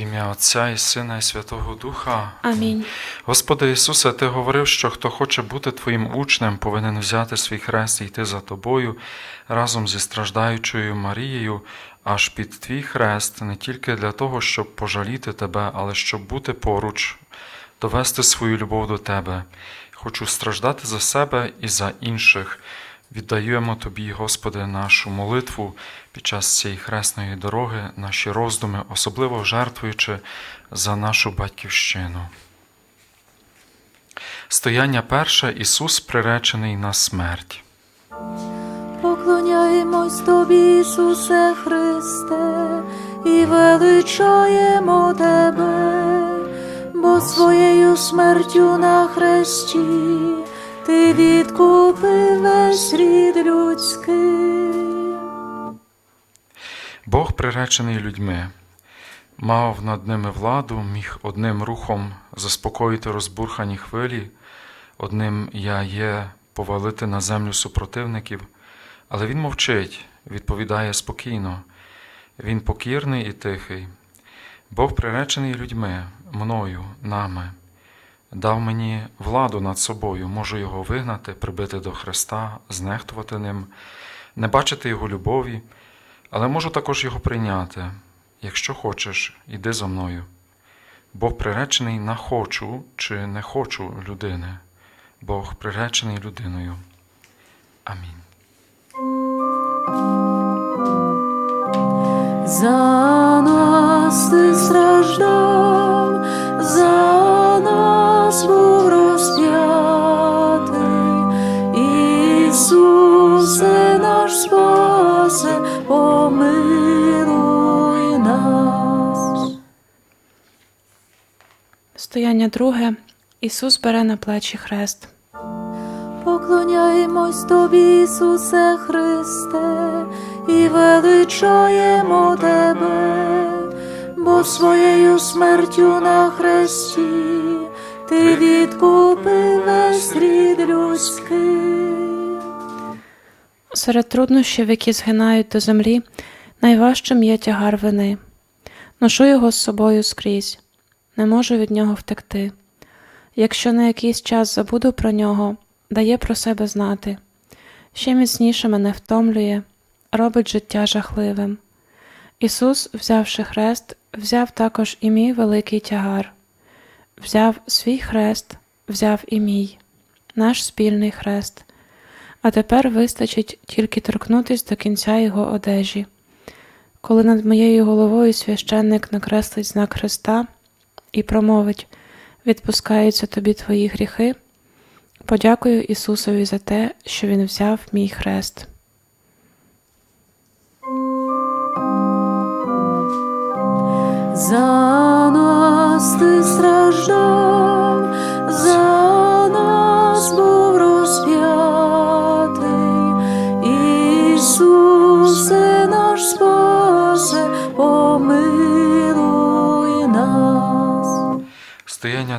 В ім'я Отця і Сина, і Святого Духа. Амінь. Господи Ісусе, Ти говорив, що хто хоче бути Твоїм учнем, повинен взяти свій хрест і йти за Тобою разом зі страждаючою Марією, аж під Твій хрест, не тільки для того, щоб пожаліти Тебе, але щоб бути поруч, довести свою любов до Тебе. Хочу страждати за себе і за інших. Віддаємо Тобі, Господи, нашу молитву під час цієї хресної дороги, наші роздуми, особливо жертвуючи за нашу батьківщину. Стояння перше Ісус приречений на смерть. Поклоняємось Тобі, Ісусе Христе, і величаємо Тебе, бо своєю смертю на хресті Ти відкупив весь рід людський. Бог приречений людьми, мав над ними владу, міг одним рухом заспокоїти розбурхані хвилі, одним я є повалити на землю супротивників, але він мовчить, відповідає спокійно. Він покірний і тихий. Бог приречений людьми, мною, нами, дав мені владу над собою, можу його вигнати, прибити до Христа, знехтувати ним, не бачити його любові, але можу також його прийняти. Якщо хочеш, іди за мною. Бог приречений на хочу чи не хочу людини. Бог приречений людиною. Амінь. За нас ти страждав, за Стояння друге. Ісус бере на плечі хрест. Поклоняємось Тобі, Ісусе Христе, і величаємо Тебе, бо своєю смертю на хресті Ти відкупив весь рід людський. Серед труднощів, які згинають до землі, найважчим є тягар вини. Ношу його з собою скрізь, не можу від нього втекти. Якщо на якийсь час забуду про нього, дає про себе знати. Ще міцніше мене втомлює, робить життя жахливим. Ісус, взявши хрест, взяв також і мій великий тягар, взяв свій хрест, взяв і мій, наш спільний хрест. А тепер вистачить тільки торкнутись до кінця його одежі. Коли над моєю головою священник накреслить знак Христа і промовить відпускаються тобі твої гріхи, подякую Ісусові за те, що Він взяв мій хрест. За нас ти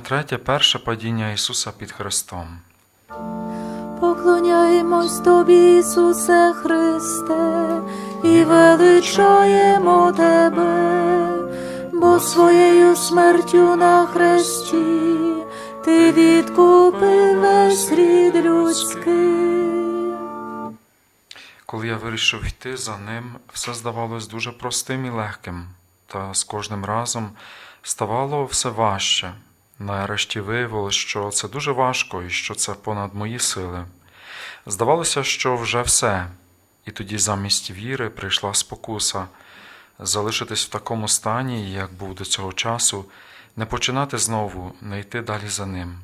Третє перше падіння Ісуса під Христом. Поклоняємось Тобі, Ісусе Христе, і величаємо Тебе, бо своєю смертю на хресті Ти відкупив весь рід людський. Коли я вирішив йти за ним, все здавалось дуже простим і легким, та з кожним разом ставало все важче. Нарешті виявилось, що це дуже важко і що це понад мої сили. Здавалося, що вже все, і тоді замість віри прийшла спокуса залишитись в такому стані, як був до цього часу, не починати знову, не йти далі за ним.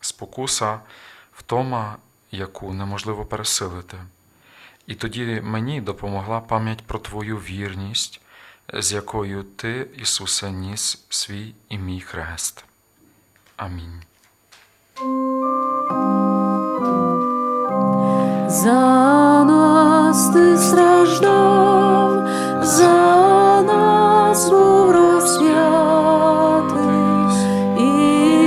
Спокуса втома, яку неможливо пересилити. І тоді мені допомогла пам'ять про Твою вірність, з якою Ти, Ісусе, ніс свій і мій хрест. Амінь. За нас ти страждав, за нас був розп'ятий,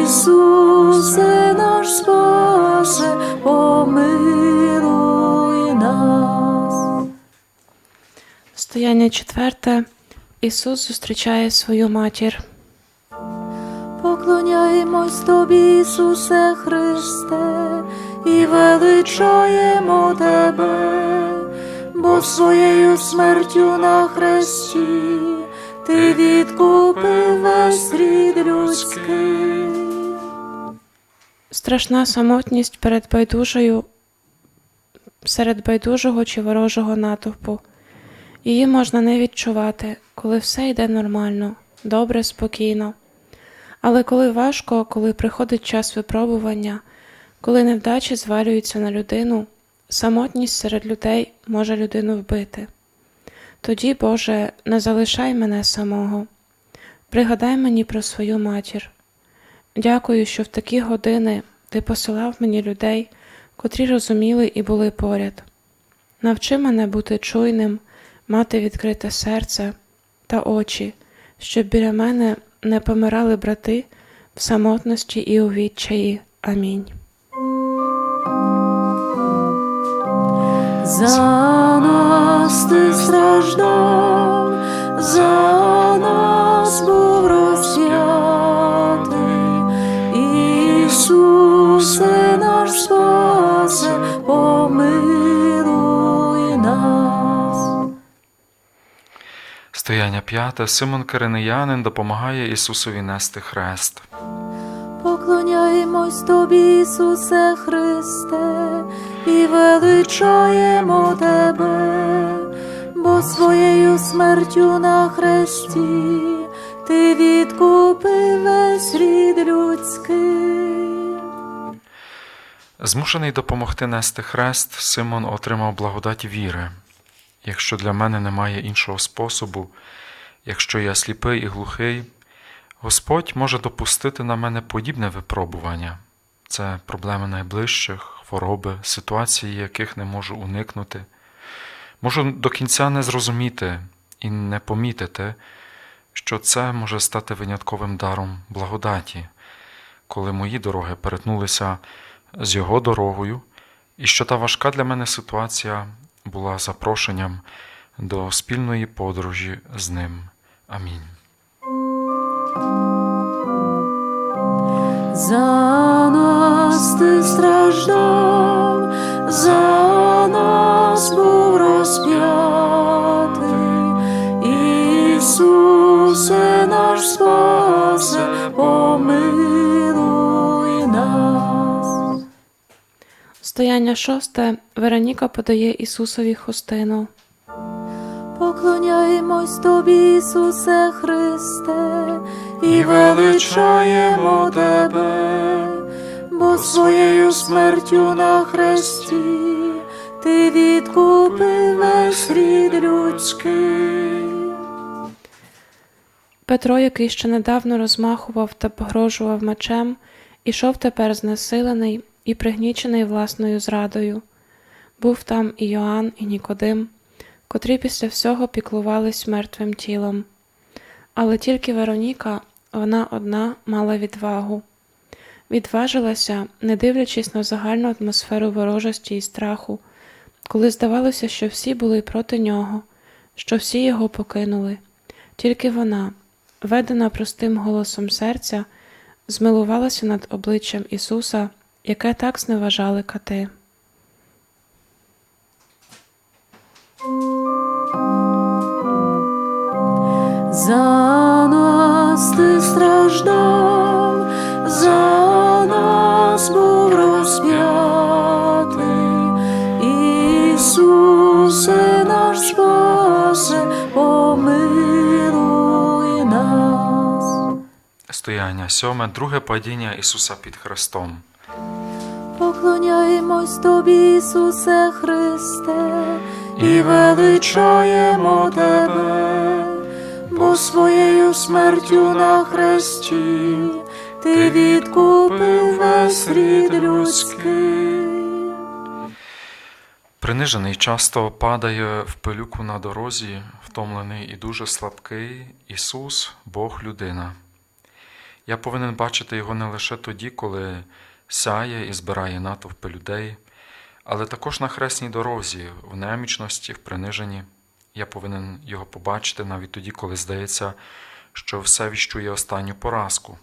Ісусе наш спасе, помилуй нас. Стояння четверте Ісус зустрічає свою матір. Поклоняємось Тобі, Ісусе Христе, і величаємо Тебе, бо своєю смертю на хресті Ти відкупив весь рід людський. Страшна самотність перед байдужою серед байдужого чи ворожого натовпу. Її можна не відчувати, коли все йде нормально, добре, спокійно. Але коли важко, коли приходить час випробування, коли невдачі звалюються на людину, самотність серед людей може людину вбити. Тоді, Боже, не залишай мене самого. Пригадай мені про свою матір. Дякую, що в такі години ти посилав мені людей, котрі розуміли і були поряд. Навчи мене бути чуйним, мати відкрите серце та очі, щоб біля мене не помирали брати в самотності і у відчаї. Амінь. За нас ти страждав, за нас був розп'ятий, Ісусе наш спасе, Стояння п'яте. Симон Киринеянин допомагає Ісусові нести хрест. Поклоняємось Тобі, Ісусе Христе, і величаємо Тебе, бо своєю смертю на хресті Ти відкупив весь рід людський. Змушений допомогти нести хрест, Симон отримав благодать віри. Якщо для мене немає іншого способу, якщо я сліпий і глухий, Господь може допустити на мене подібне випробування. Це проблеми найближчих, хвороби, ситуації, яких не можу уникнути. Можу до кінця не зрозуміти і не помітити, що це може стати винятковим даром благодаті, коли мої дороги перетнулися з його дорогою, і що та важка для мене ситуація була запрошенням до спільної подорожі з ним. Амінь. За нас ти страждав, за нас був розп'ятий, Ісусе наш спасе, помилуй Стояння шосте. Вероніка подає Ісусові хустину. Поклоняємось Тобі, Ісусе Христе, і величаємо Тебе, бо своєю смертю на хресті Ти відкупив весь рід людський. Петро, який ще недавно розмахував та погрожував мечем, ішов тепер знесилений і пригнічений власною зрадою. Був там і Йоанн, і Нікодим, котрі після всього піклувались мертвим тілом. Але тільки Вероніка, вона одна, мала відвагу. Відважилася, не дивлячись на загальну атмосферу ворожості і страху, коли здавалося, що всі були проти нього, що всі його покинули. Тільки вона, ведена простим голосом серця, змилувалася над обличчям Ісуса, яке так зневажали кати. За нас ти страждав, за нас був розп'ятий, Ісусе наш спасе, помилуй нас. Стояння сьоме, друге падіння Ісуса під хрестом. Поклоняємось Тобі, Ісусе Христе, і величаємо Тебе, бо своєю смертю на хресті Ти відкупив весь рід людський. Принижений часто падає в пилюку на дорозі, втомлений і дуже слабкий Ісус, Бог людина. Я повинен бачити його не лише тоді, коли сяє і збирає натовпи людей, але також на хресній дорозі, в немічності, в приниженні. Я повинен його побачити навіть тоді, коли здається, що все віщує останню поразку.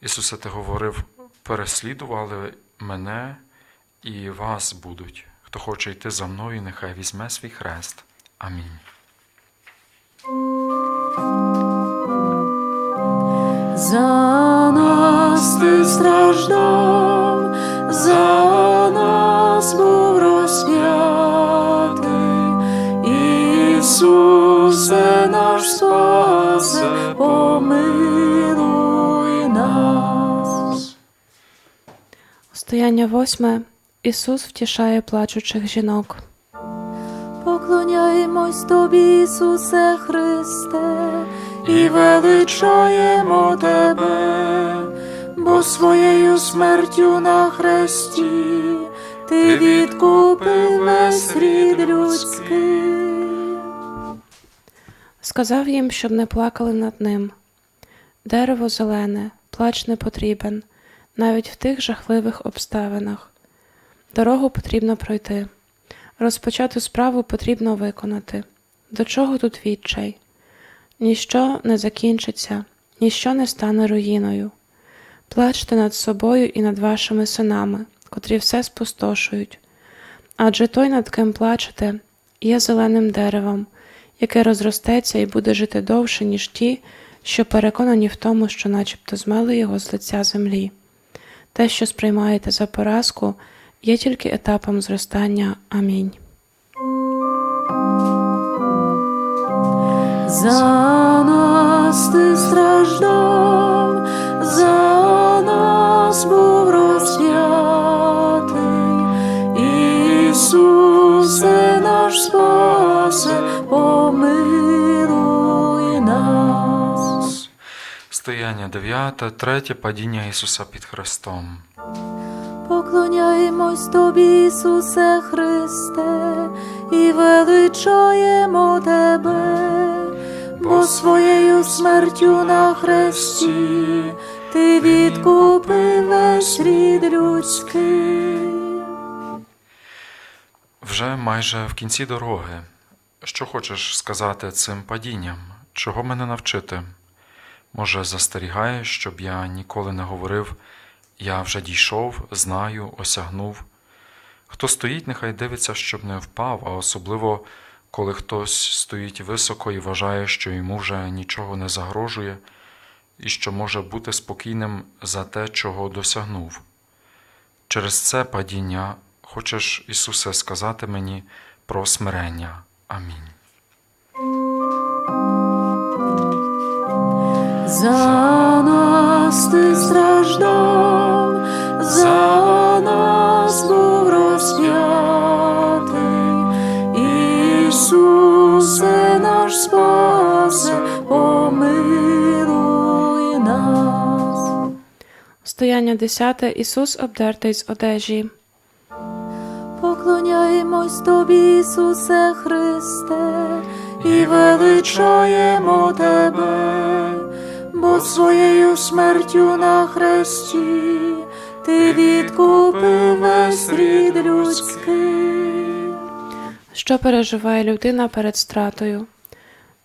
Ісусе, ти говорив, переслідували мене і вас будуть. Хто хоче йти за мною, нехай візьме свій хрест. Амінь. За нас ти страждав, за нас був розп'ятий, Ісусе наш спасе, помилуй нас. Стояння восьме. Ісус втішає плачучих жінок. Поклоняємось тобі, Ісусе Христе, і величаємо тебе, бо своєю смертю на хресті ти відкупив весь рід людський. Сказав їм, щоб не плакали над ним. Дерево зелене, плач не потрібен, навіть в тих жахливих обставинах. Дорогу потрібно пройти. Розпочату справу потрібно виконати. До чого тут відчай? Ніщо не закінчиться, ніщо не стане руїною. Плачте над собою і над вашими синами, котрі все спустошують. Адже той, над ким плачете, є зеленим деревом, яке розростеться і буде жити довше, ніж ті, що переконані в тому, що начебто змели його з лиця землі. Те, що сприймаєте за поразку, є тільки етапом зростання. Амінь. За нас ти страждав, за нас був розп'ятий, Ісусе наш спасе, помилуй нас. Стояння дев'яте, третє падіння Ісуса під Христом. Поклоняємось тобі, Ісусе Христе, і величаємо тебе, бо своєю смертю на хресті ти відкупив весь рід людський. Вже майже в кінці дороги. Що хочеш сказати цим падінням? Чого мене навчити? Може, застерігаєш, щоб я ніколи не говорив я вже дійшов, знаю, осягнув. Хто стоїть, нехай дивиться, щоб не впав, а особливо, коли хтось стоїть високо і вважає, що йому вже нічого не загрожує, і що може бути спокійним за те, чого досягнув. Через це падіння хочеш, Ісусе, сказати мені про смирення. Амінь. За нас ти страждав, за нас був розп'ятий, Ісусе наш спасе, Стояння десяте. Ісус обдертий з одежі. Поклоняємось тобі, Ісусе Христе, і величаємо тебе, бо своєю смертю на хресті ти відкупив весь рід людський. Що переживає людина перед стратою?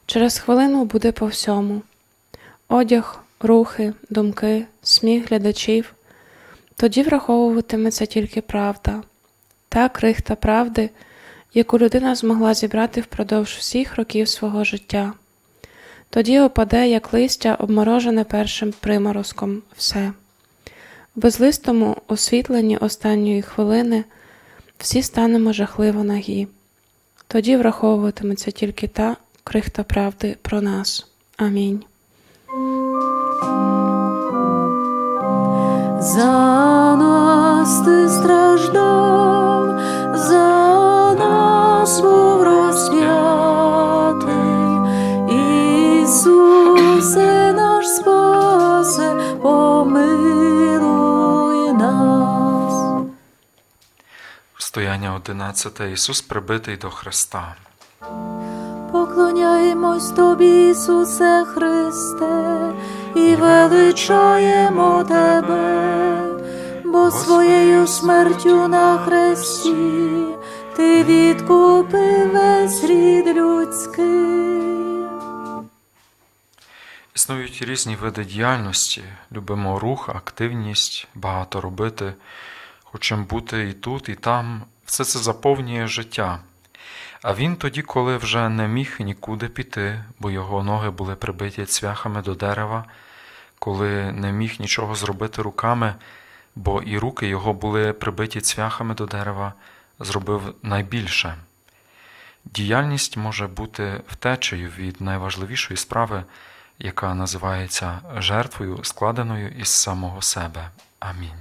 Через хвилину буде по всьому: одяг, рухи, думки, сміх глядачів. Тоді враховуватиметься тільки правда, та крихта правди, яку людина змогла зібрати впродовж всіх років свого життя. Тоді опаде, як листя, обморожене першим приморозком, все. В безлистому освітленні останньої хвилини всі станемо жахливо нагі. Тоді враховуватиметься тільки та крихта правди про нас. Амінь. За нас ти страждав, за нас був розп'ятий, Ісусе наш спасе, помилуй нас. Стояння одинадцяте. Ісус прибитий до Христа. Поклоняємось тобі, Ісусе Христе, і величаємо тебе, бо своєю смертю на хресті ти відкупив весь рід людський. Існують різні види діяльності, любимо рух, активність, багато робити, хочемо бути і тут, і там. Все це заповнює життя. А він тоді, коли вже не міг нікуди піти, бо його ноги були прибиті цвяхами до дерева, коли не міг нічого зробити руками, бо і руки його були прибиті цвяхами до дерева, зробив найбільше. Діяльність може бути втечею від найважливішої справи, яка називається жертвою, складеною із самого себе. Амінь.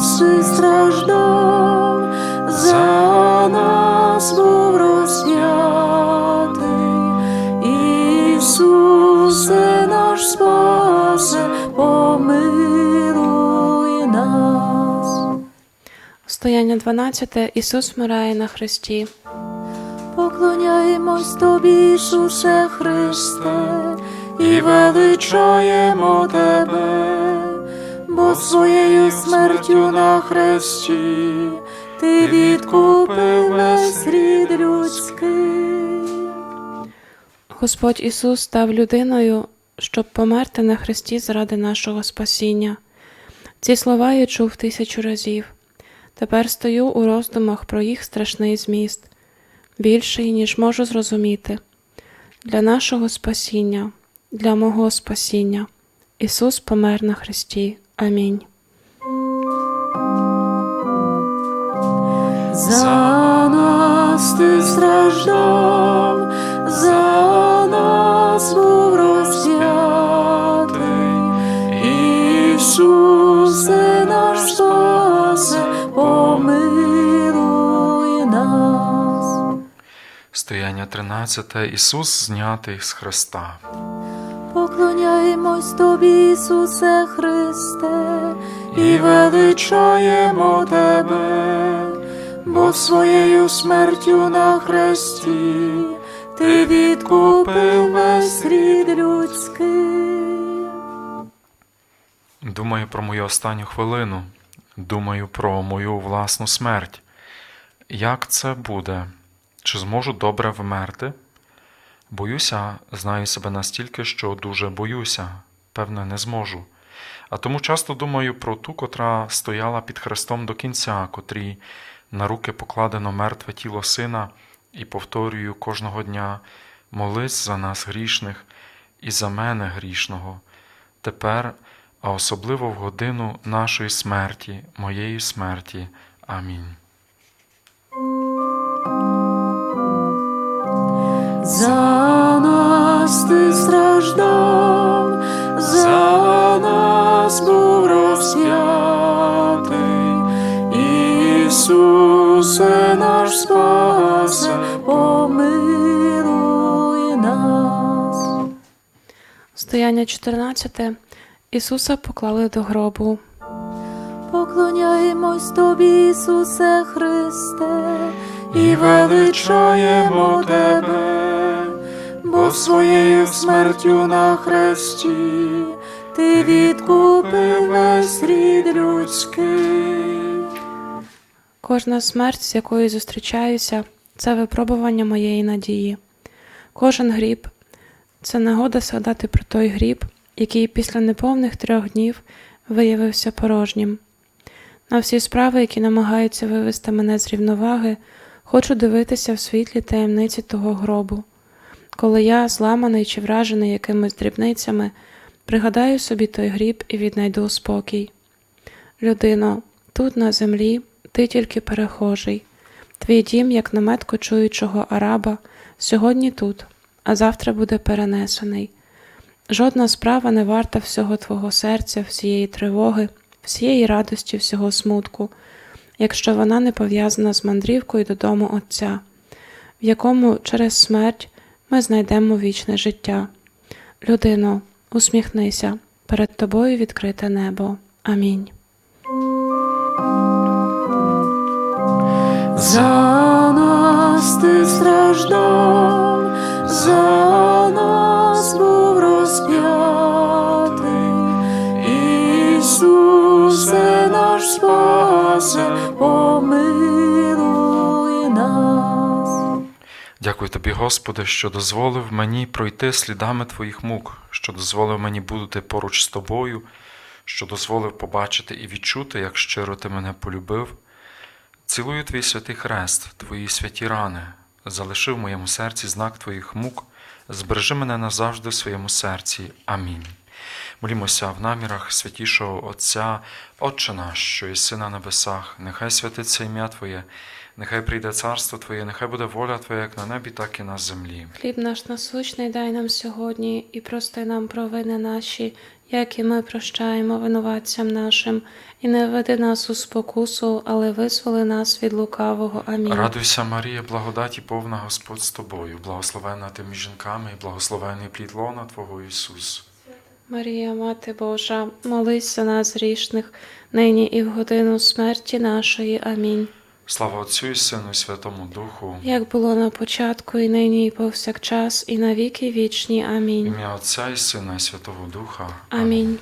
Нас ти страждав, за нас був розп'ятий. Ісусе наш спасе, помилуй нас. Стояння 12. Ісус вмирає на хресті. Поклоняємось тобі, Ісусе Христе, і величаємо тебе, бо своєю смертю на хресті ти відкупив весь рід людський. Господь Ісус став людиною, щоб померти на хресті заради нашого спасіння. Ці слова я чув тисячу разів. Тепер стою у роздумах про їх страшний зміст, більший, ніж можу зрозуміти. Для нашого спасіння, для мого спасіння. Ісус помер на хресті. Амінь. За нас ти страждав, за нас був розп'ятий. Ісусе наш спасе, помилуй нас. Стояння 13. Ісус знятий з Христа. Поклоняємось тобі, Ісусе Христе, і величаємо тебе, бо своєю смертю на хресті ти відкупив весь рід людський. Думаю про мою останню хвилину, думаю про мою власну смерть. Як це буде? Чи зможу добре вмерти? Боюся, знаю себе настільки, що дуже боюся, певне, не зможу. А тому часто думаю про ту, котра стояла під хрестом до кінця, котрій на руки покладено мертве тіло сина, і повторюю кожного дня молись за нас грішних і за мене грішного. Тепер, а особливо в годину нашої смерті, моєї смерті. Амінь. За нас ти страждав, Стояння 14. Ісуса поклали до гробу. Поклоняємось тобі, Ісусе Христе, і величаємо тебе, бо своєю смертю на хресті ти відкупив весь рід людський. Кожна смерть, з якою зустрічаюся, це випробування моєї надії. Кожен гріб це нагода згадати про той гріб, який після неповних трьох днів виявився порожнім. На всі справи, які намагаються вивести мене з рівноваги, хочу дивитися в світлі таємниці того гробу. Коли я, зламаний чи вражений якимись дрібницями, пригадаю собі той гріб і віднайду спокій. Людино, тут на землі ти тільки перехожий. Твій дім, як намет кочуючого араба, сьогодні тут, а завтра буде перенесений. Жодна справа не варта всього твого серця, всієї тривоги, всієї радості, всього смутку, якщо вона не пов'язана з мандрівкою додому Отця, в якому через смерть ми знайдемо вічне життя. Людино, усміхнися, перед тобою відкрите небо. Амінь. За нас ти страждав, за нас був розп'ятий, Ісусе наш спасе, помилуй нас. Дякую тобі, Господи, що дозволив мені пройти слідами Твоїх мук, що дозволив мені бути поруч з тобою, що дозволив побачити і відчути, як щиро ти мене полюбив. Цілую твій святий хрест, твої святі рани залиши в моєму серці знак твоїх мук, збережи мене назавжди в своєму серці. Амінь. Молімося в намірах святішого Отця, Отче наш, що єси на небесах, нехай святиться ім'я Твоє, нехай прийде царство Твоє, нехай буде воля Твоя, як на небі, так і на землі. Хліб наш насущний дай нам сьогодні і прости нам провини наші, як і ми прощаємо винуватцям нашим, і не веди нас у спокусу, але визволи нас від лукавого. Амінь. Радуйся, Марія, благодаті повна Господь з тобою, благословенна ти між жінками, і благословений плід лона Твого Ісус. Марія, Мати Божа, молись за нас грішних, нині і в годину смерті нашої. Амінь. Слава Отцю і Сину, і Святому Духу, Як було на початку, і нині, і повсякчас, і на віки вічні. Амінь. ім'я Отця і Сина, і Святого Духа. Амінь.